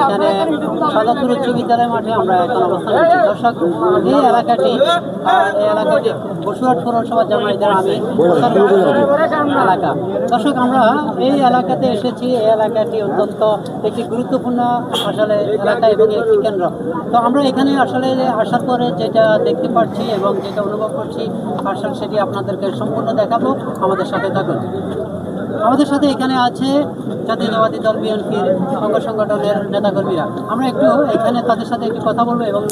এখানে উচ্চ বিদ্যালয় মাঠে আমরা এখন অবস্থান করছি। দর্শক, এই এলাকাটি এই এলাকাটি বসুরহাট পৌরসভা আমি এলাকা। দর্শক, আমরা এই এলাকাতে এসেছি। এই এলাকাটি অত্যন্ত একটি গুরুত্বপূর্ণ আসলে এলাকা এবং একটি কেন্দ্র। তো আমরা এখানে আসলে আসার পরে যেটা দেখতে পাচ্ছি এবং যেটা অনুভব করছি, আসলে সেটি আপনাদেরকে সম্পূর্ণ দেখাবো। আমাদের সাথে থাকুন। আমাদের সাথে এখানে আছে জাতীয়তাবাদী দল বিএনপির অঙ্গ সংগঠনের নেতাকর্মীরা। আমরা একটু এখানে তাদের সাথে একটু কথা বলব এবং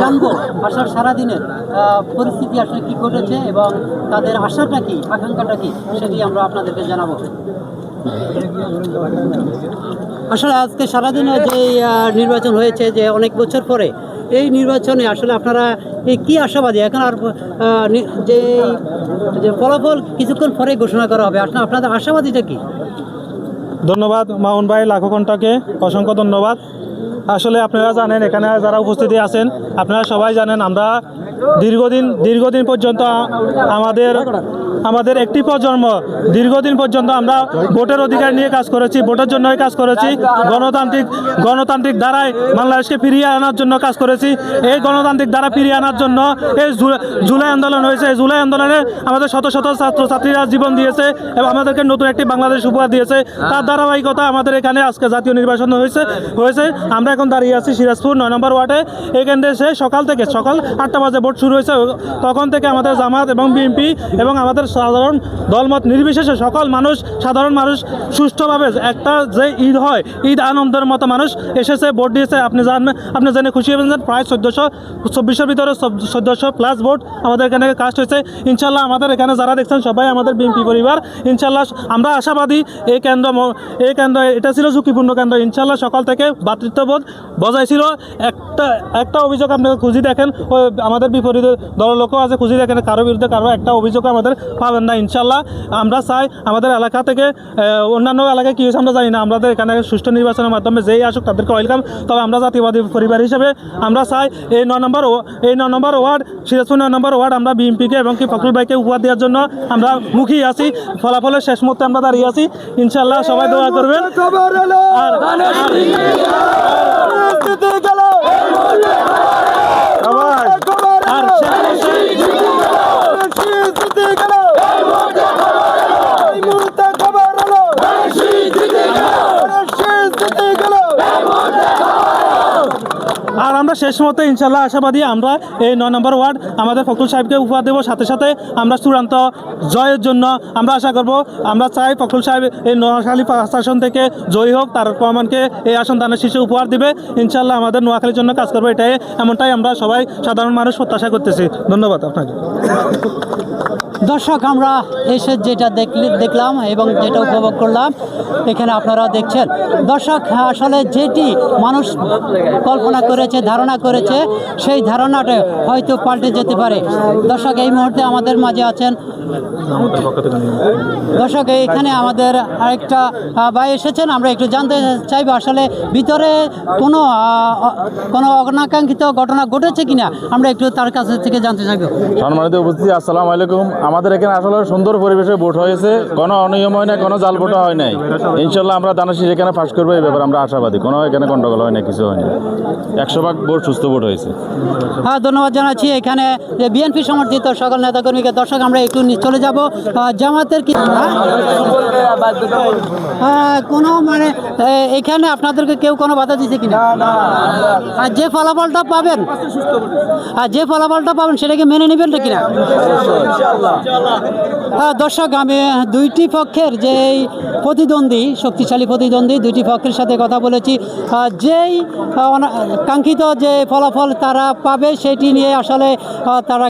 জানব আসার সারাদিনের পরিস্থিতি আসলে কি ঘটেছে এবং তাদের আশাটা কি, আকাঙ্ক্ষাটা কি সেটি আমরা আপনাদেরকে জানাব। আসলে আজকে সারাদিনে যে নির্বাচন হয়েছে যে অনেক বছর পরে, এই নির্বাচনে আসলে আপনারা কি আশাবাদী? এখন আর যে যে ফলাফল কিছুক্ষণ পরে ঘোষণা করা হবে। আসলে আপনাদের আশাবাদীটা কি? ধন্যবাদ মাউন ভাই লাখো ঘন্টাকে অসংখ্য ধন্যবাদ। আসলে আপনারা জানেন, এখানে যারা উপস্থিতি আছেন, আপনারা সবাই জানেন, আমরা দীর্ঘদিন দীর্ঘদিন পর্যন্ত আমাদের আমাদের একটি প্রজন্ম, দীর্ঘদিন পর্যন্ত আমরা ভোটের অধিকার নিয়ে কাজ করেছি, ভোটের জন্যই কাজ করেছি, গণতান্ত্রিক গণতান্ত্রিক ধারায় বাংলাদেশকে ফিরিয়ে আনার জন্য কাজ করেছি। এই গণতান্ত্রিক ধারা ফিরিয়ে আনার জন্য এই জুলাই আন্দোলন হয়েছে। এই জুলাই আন্দোলনে আমাদের শত শত ছাত্রছাত্রীরা জীবন দিয়েছে এবং আমাদেরকে নতুন একটি বাংলাদেশ উপহার দিয়েছে। তার ধারাবাহিকতা আমাদের এখানে আজকে জাতীয় নির্বাচন হয়েছে হয়েছে। আমরা এখন দাঁড়িয়ে আছি সিরাজপুর নয় নম্বর ওয়ার্ডে। এখানে এসে সকাল থেকে সকাল আটটা বাজে ভোট শুরু হয়েছে। তখন থেকে আমাদের জামাত এবং বিএনপি এবং আমাদের সাধারণ দলমত নির্বিশেষে সকল মানুষ, সাধারণ মানুষ সুষ্ঠুভাবে একটা যে ঈদ হয়, ঈদ আনন্দের মতো মানুষ এসেছে, ভোট দিয়েছে। আপনি জানেন আপনি জেনে খুশি হবেন প্রায় চোদ্দোশো চব্বিশের ভিতরে চোদ্দোশো প্লাস ভোট আমাদের এখানে কাস্ট হয়েছে। ইনশাল্লাহ আমাদের এখানে যারা দেখছেন, সবাই আমাদের বিএনপি পরিবার ইনশাল্লাহ আমরা আশাবাদী এই কেন্দ্র এই কেন্দ্র, এটা ছিল ঝুঁকিপূর্ণ কেন্দ্র। ইনশাল্লাহ সকাল থেকে ভাতৃত্ববোধ বজায় ছিল। একটা একটা অভিযোগ আপনাকে খুঁজি দেখেন। আমাদের বিপরীতে দলের লোকও আছে, খুঁজি দেখেন কারও বিরুদ্ধে কারও একটা অভিযোগ আমাদের পাবেন না ইনশাল্লাহ আমরা চাই আমাদের এলাকা থেকে অন্যান্য এলাকায় কী হয়েছে আমরা জানি না আমাদের এখানে সুষ্ঠু নির্বাচনের মাধ্যমে যেই আসুক তাদেরকে ওয়েলকাম তবে আমরা জাতীয়বাদী পরিবার হিসেবে আমরা চাই এই ন নম্বর এই ন নম্বর ওয়ার্ড সিরাজপুর নয় নম্বর ওয়ার্ড আমরা বিএনপিকে এবং কি ফখরুল ভাইকে উপহার দেওয়ার জন্য আমরা মুখী আছি ফলাফলের শেষ মুহূর্তে আমরা দাঁড়িয়ে আছি ইনশাল্লাহ সবাই দোয়া করবেন আর আর আমরা শেষ মতো ইনশাল্লাহ আশাবাদী আমরা এই নয় নম্বর ওয়ার্ড আমাদের ফখরুল সাহেবকে উপহার দেবো। সাথে সাথে আমরা চূড়ান্ত জয়ের জন্য আমরা আশা করব, আমরা চাই ফখরুল সাহেব এই নোয়াখালী আসন থেকে জয়ী হোক তার রহমানকে এই আসন দানের শীর্ষে উপহার দিবে। ইনশাল্লাহ আমাদের নোয়াখালীর জন্য কাজ করব এটাই, এমনটাই আমরা সবাই সাধারণ মানুষ প্রত্যাশা করতেছি। ধন্যবাদ আপনাকে। দর্শক, আমরা এসে যেটা দেখলি, দেখলাম এবং যেটা উপভোগ করলাম, এখানে আপনারা দেখছেন। দর্শক, আসলে যেটি মানুষ কল্পনা করেছে ধারণা করেছে, সেই ধারণাটা হয়তো পাল্টে যেতে পারে। দর্শক, এই মুহূর্তে আমাদের মাঝে আছেন দর্শক, এখানে আমাদের আরেকটা ভাই এসেছেন। আমরা একটু জানতে চাইব আসলে ভিতরে কোনো কোনো অনাকাঙ্ক্ষিত ঘটনা ঘটেছে কিনা? আমরা একটু তার কাছে থেকে জানতে চাইব। সম্মানিত উপস্থিতি, আসসালামু আলাইকুম। আমাদের এখানে আসলে সুন্দর পরিবেশে ভোট হয়েছে। কোনো অনিয়ম হয় না কোনো জাল ভোট হয় নাই। ইনশাল্লাহ আমরা দানাশি এখানে ফাঁস করব, এই ব্যাপারে আমরা আশাবাদী। কোনো এখানে গন্ডগোল হয় না কিছু হয় না একশো ভাগ ভোট সুস্থ ভোট হয়েছে। হ্যাঁ ধন্যবাদ জানাচ্ছি। এখানে যে বিএনপি সমর্থিত সকল নেতাকর্মীকে দর্শক আমরা একটু চলে যাব। জামাতের কি? হ্যাঁ, কোনো মানে এখানে আপনাদেরকে কেউ কোনো বাধা দিচ্ছে কিনা? আর যে ফলাফলটা পাবেন আর যে ফলাফলটা পাবেন সেটাকে মেনে নেবেন না? কিনা হ্যাঁ দর্শক আমি দুইটি পক্ষের যেই প্রতিদ্বন্দ্বী শক্তিশালী প্রতিদ্বন্দ্বী দুইটি পক্ষের সাথে কথা বলেছি যেই কাঙ্ক্ষিত যে ফলাফল তারা পাবে সেটি নিয়ে আসলে তারা